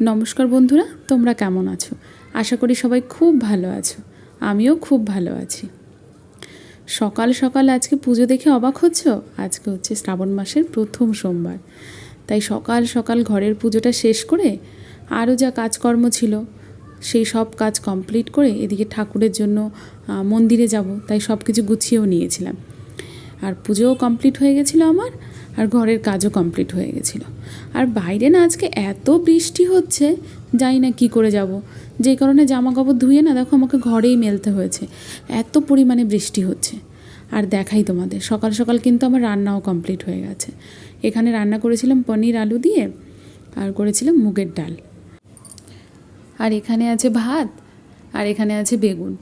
নমস্কার বন্ধুরা, তোমরা কেমন আছো? আশা করি সবাই খুব ভালো আছো। আমিও খুব ভালো আছি। সকাল সকাল আজকে পুজো দেখে অবাক হচ্ছ? আজকে হচ্ছে শ্রাবণ মাসের প্রথম সোমবার। তাই সকাল সকাল ঘরের পুজোটা শেষ করে আরও যা কাজকর্ম ছিল, সেই সব কাজ কমপ্লিট করে এদিকে ঠাকুরের জন্য মন্দিরে যাব। তাই সব কিছু গুছিয়েও নিয়েছিলাম। আর পুজোও কমপ্লিট হয়ে গেছিল আমার। আর ঘরের কাজও কমপ্লিট হয়ে গেছিল। আর বাইরে না আজকে এত বৃষ্টি হচ্ছে, জানি না কী করে যাব। যে কারণে জামা কাপড় ধুয়ে না দেখো আমাকে ঘরেই মেলতে হয়েছে। এত পরিমাণে বৃষ্টি হচ্ছে। আর দেখাই তোমাদের, সকাল সকাল কিন্তু আমার রান্নাও কমপ্লিট হয়ে গেছে। এখানে রান্না করেছিলাম পনির আলু দিয়ে, আর করেছিলাম মুগের ডাল। আর এখানে আছে ভাত আর এখানে আছে বেগুন।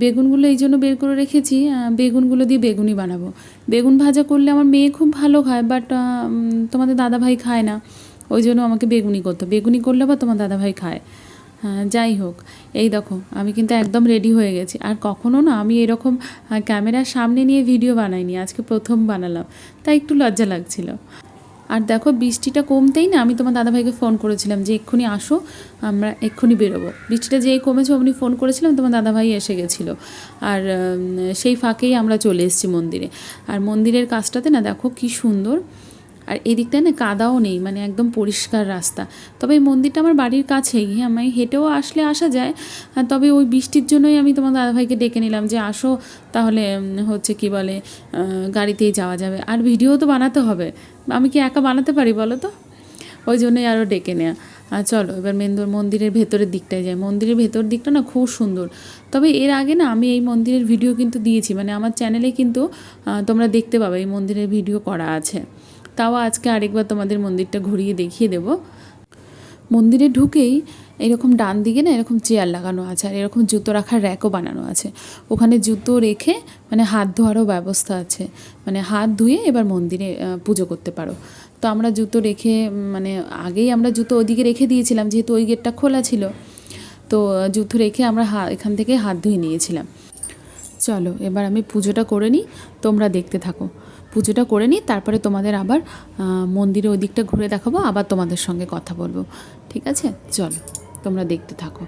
বেগুনগুলো এই জন্য বের করে রেখেছি বেগুনগুলো দিয়ে বেগুনই বানাবো। বেগুন ভাজা করলে আমার মেয়ে খুব ভালো খায় বাট তোমাদের দাদাভাই খায় না। ওই জন্য আমাকে বেগুনি করতো বেগুনি করলে বা তোমার দাদাভাই খায়। হ্যাঁ, যাই হোক এই দেখো আমি কিন্তু একদম রেডি হয়ে গেছি। আর কখনো না আমি এরকম ক্যামেরার সামনে নিয়ে ভিডিও বানাইনি আজকে প্রথম বানালাম। তাই একটু লজ্জা লাগছিল। আর দেখো বৃষ্টিটা কমতেই না, আমি তোমার দাদাভাইকে ফোন করেছিলাম যে এক্ষুনি আসো, আমরা এক্ষুনি বেরোবো। বৃষ্টিটা যেই কমেছে অমনি ফোন করেছিলাম, তোমার দাদাভাই এসে গেছিল। আর সেই ফাঁকেই আমরা চলে এসেছি মন্দিরে। আর মন্দিরের কাজটাতে না দেখো কি সুন্দর আর এই দিকটায় না কাদাও নেই মানে একদম পরিষ্কার রাস্তা। তবে এই মন্দিরটা আমার বাড়ির কাছেই হ্যাঁ আমি হেঁটেও আসলে আসা যায়। তবে ওই বৃষ্টির জন্যই আমি তোমার দাদাভাইকে ডেকে নিলাম যে, আসো তাহলে হচ্ছে কি বলে গাড়িতেই যাওয়া যাবে। আর ভিডিও তো বানাতে হবে। আমি কি একা বানাতে পারি বলো তো? ওই জন্যই আরও ডেকে নেওয়া আর চলো, এবার মেন্দর মন্দিরের ভেতরের দিকটায় যাই। মন্দিরের ভেতর দিকটা না খুব সুন্দর। তবে এর আগে না আমি এই মন্দিরের ভিডিও কিন্তু দিয়েছি মানে আমার চ্যানেলে কিন্তু তোমরা দেখতে পাবে এই মন্দিরের ভিডিও করা আছে। তাও আজকে আরেকবার তোমাদের মন্দিরটা ঘুরিয়ে দেখিয়ে দেবো। মন্দিরে ঢুকেই এরকম ডান দিকে না এরকম চেয়ার লাগানো আছে, আর এরকম জুতো রাখার র্যাকও বানানো আছে। ওখানে জুতো রেখে মানে হাত ধোয়ারও ব্যবস্থা আছে মানে হাত ধুয়ে এবার মন্দিরে পুজো করতে পারো। তো আমরা জুতো রেখে মানে আগেই আমরা জুতো ওদিকে রেখে দিয়েছিলাম, যেহেতু ওই গেটটা খোলা ছিল, তো জুতো রেখে আমরা এখান থেকে হাত ধুয়ে নিয়েছিলাম। চলো, এবার আমি পুজোটা করে নিই, তোমরা দেখতে থাকো। পুজোটা করে নিই, তারপরে তোমাদের আবার মন্দিরে ওই দিকটা ঘুরে দেখাবো, আবার তোমাদের সঙ্গে কথা বলব। ঠিক আছে? চলো, তোমরা দেখতে থাকো।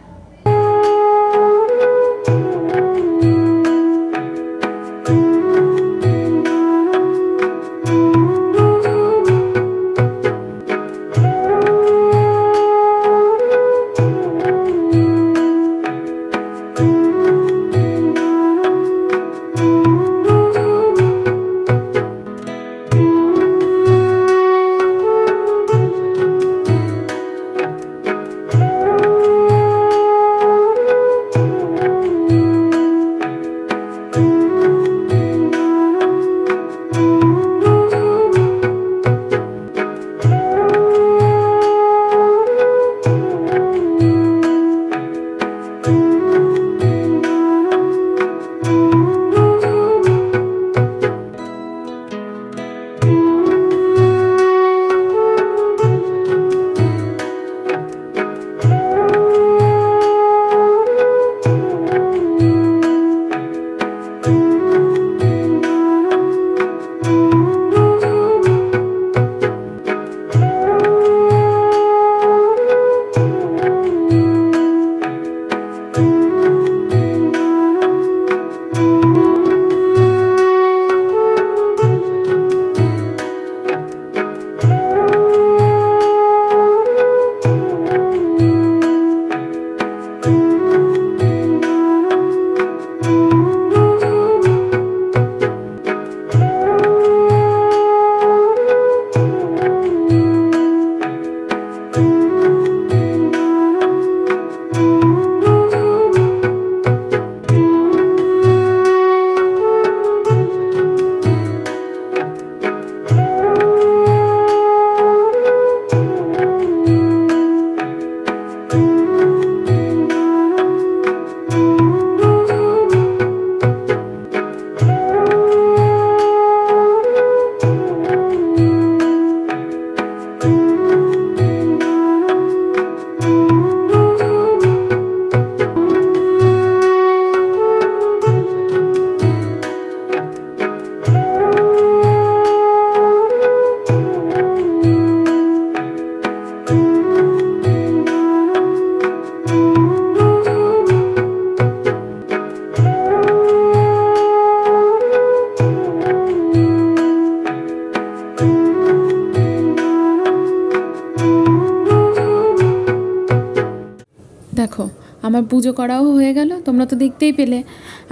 দেখো, আমার পুজো করাও হয়ে গেল, তোমরা তো দেখতেই পেলে।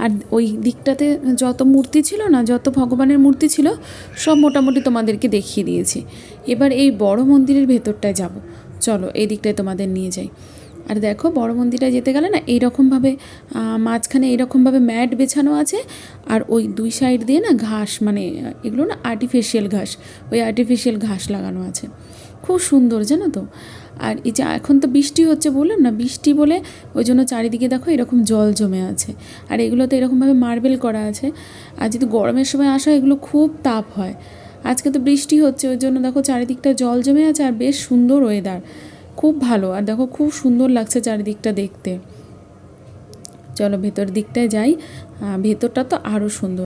আর ওই দিকটাতে যত মূর্তি ছিল না, যত ভগবানের মূর্তি ছিল, সব মোটামুটি তোমাদেরকে দেখিয়ে দিয়েছি। এবার এই বড় মন্দিরের ভেতরটায় যাব। চলো, এই দিকটায় তোমাদের নিয়ে যাই। আর দেখো, বড় মন্দিরটায় যেতে গেলে না, এইরকমভাবে মাঝখানে এইরকমভাবে ম্যাট বেছানো আছে, আর ওই দুই সাইড দিয়ে না ঘাস মানে এগুলো না আর্টিফিশিয়াল ঘাস, ওই আর্টিফিশিয়াল ঘাস লাগানো আছে। খুব সুন্দর, জানো তো? আর এই যে এখন তো বৃষ্টি হচ্ছে বললাম না, বৃষ্টি বলে ওই জন্য চারিদিকে দেখো এরকম জল জমে আছে। আর এগুলোতে এরকমভাবে মার্বেল করা আছে। আর যদি গরমের সময় আসা, এগুলো খুব তাপ হয়। আজকে তো বৃষ্টি হচ্ছে, ওই জন্য দেখো চারিদিকটা জল জমে আছে আর বেশ সুন্দর ওয়েদার খুব ভালো। আর দেখো খুব সুন্দর লাগছে চারিদিকটা দেখতে। চলো ভেতর দিকটায় যাই। ভেতরটা তো আরও সুন্দর।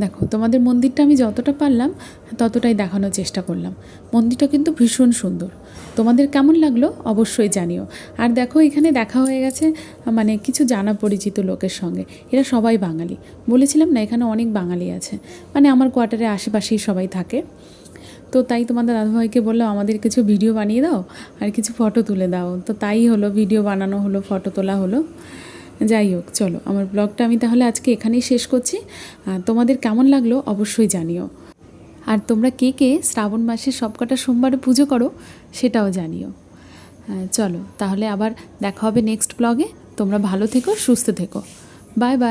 দেখো, তোমাদের মন্দিরটা আমি যতটা পারলাম, ততটাই দেখানোর চেষ্টা করলাম। মন্দিরটা কিন্তু ভীষণ সুন্দর। তোমাদের কেমন লাগল অবশ্যই জানিও। আর দেখো, এখানে দেখা হয়ে গেছে মানে কিছু জানা পরিচিত লোকের সঙ্গে। এরা সবাই বাঙালি। বলেছিলাম না, এখানে অনেক বাঙালি আছে। মানে আমার কোয়ার্টারের আশেপাশেই সবাই থাকে। তো তাই তোমাদের দাদাভাইকে বললাম, আমাদের কিছু ভিডিও বানিয়ে দাও, আর কিছু ফটো তুলে দাও। তো তাই হলো, ভিডিও বানানো হলো, ফটো তোলা হলো। যাই হোক চলো আমার ব্লগটা আমি তাহলে আজকে এখানেই শেষ করছি। তোমাদের কেমন লাগল অবশ্যই জানিও। আর তোমরা কে কে শ্রাবণ মাসে সবকটা সোমবারে পুজো করো সেটাও জানিও। হ্যাঁ, চলো তাহলে আবার দেখা হবে নেক্সট ব্লগে তোমরা ভালো থেকো সুস্থ থেকো। Bye bye